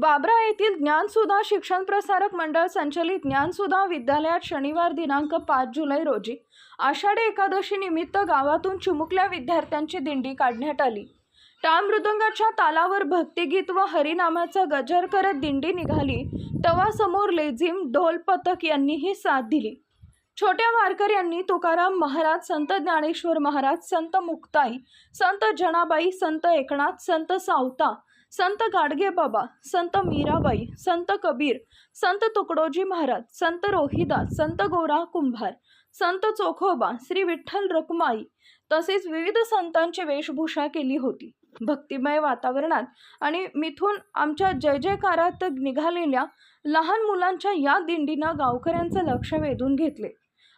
बाबरा येथील ज्ञानसुधा शिक्षण प्रसारक मंडळ संचलित ज्ञानसुधा विद्यालयात शनिवार दिनांक पाच जुलै रोजी आषाढी एकादशी निमित्त गावातून चिमुकल्या विद्यार्थ्यांची दिंडी काढण्यात आली. टाळ मृदंगाच्या तालावर भक्तिगीत व हरिनामाचा गजर करत दिंडी निघाली. तवा समोर लेझिम ढोल पथक यांनीही साथ दिली. छोट्या वारकर यांनी तुकाराम महाराज संत ज्ञानेश्वर महाराज संत मुक्ताई संत जनाबाई संत एकनाथ संत सावता संत गाडगे बाबा संत मीराबाई संत कबीर संत तुकडोजी महाराज संत रोहिदास संत गोरा कुंभार संत चोखोबा श्री विठ्ठल रखुमाई तसेच विविध संतांची वेशभूषा केली होती. भक्तिमय वातावरणात आणि मिथून आमच्या जय जयकारात निघालेल्या लहान मुलांच्या या दिंडीनं गावकऱ्यांचं लक्ष वेधून घेतले.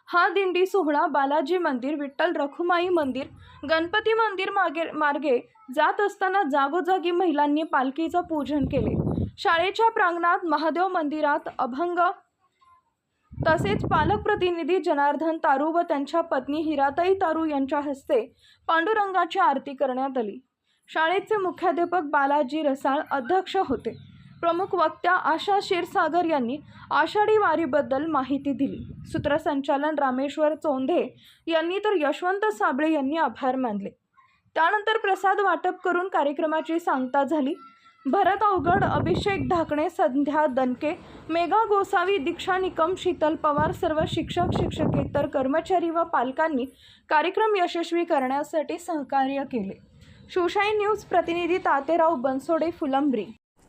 हा दिंडी सोहळा बालाजी मंदिर विठ्ठल रखुमाई मंदिर गणपती मंदिर मागे मार्गे जात असताना जागोजागी महिलांनी पालखीचं पूजन केले. शाळेच्या प्रांगणात महादेव मंदिरात अभंग तसेच पालक प्रतिनिधी जनार्दन तारू व त्यांच्या पत्नी हिराताई तारू यांच्या हस्ते पांडुरंगाची आरती करण्यात आली. शाळेचे मुख्याध्यापक बालाजी रसाळ अध्यक्ष होते. प्रमुख वक्त्या आशा क्षीरसागर यांनी आषाढी वारीबद्दल माहिती दिली. सूत्रसंचालन रामेश्वर चोंधे यांनी तर यशवंत साबळे यांनी आभार मानले. त्यानंतर प्रसाद वाटप करून कार्यक्रमाची सांगता झाली. भरत अवघड अभिषेक ढाकणे संध्या दणके मेघा गोसावी दीक्षा निकम शीतल पवार सर्व शिक्षक शिक्षकेतर कर्मचारी व पालकांनी कार्यक्रम यशस्वी करण्यासाठी सहकार्य केले. शिवशाही न्यूज प्रतिनिधी तातेराव बनसोडे फुलंब्री.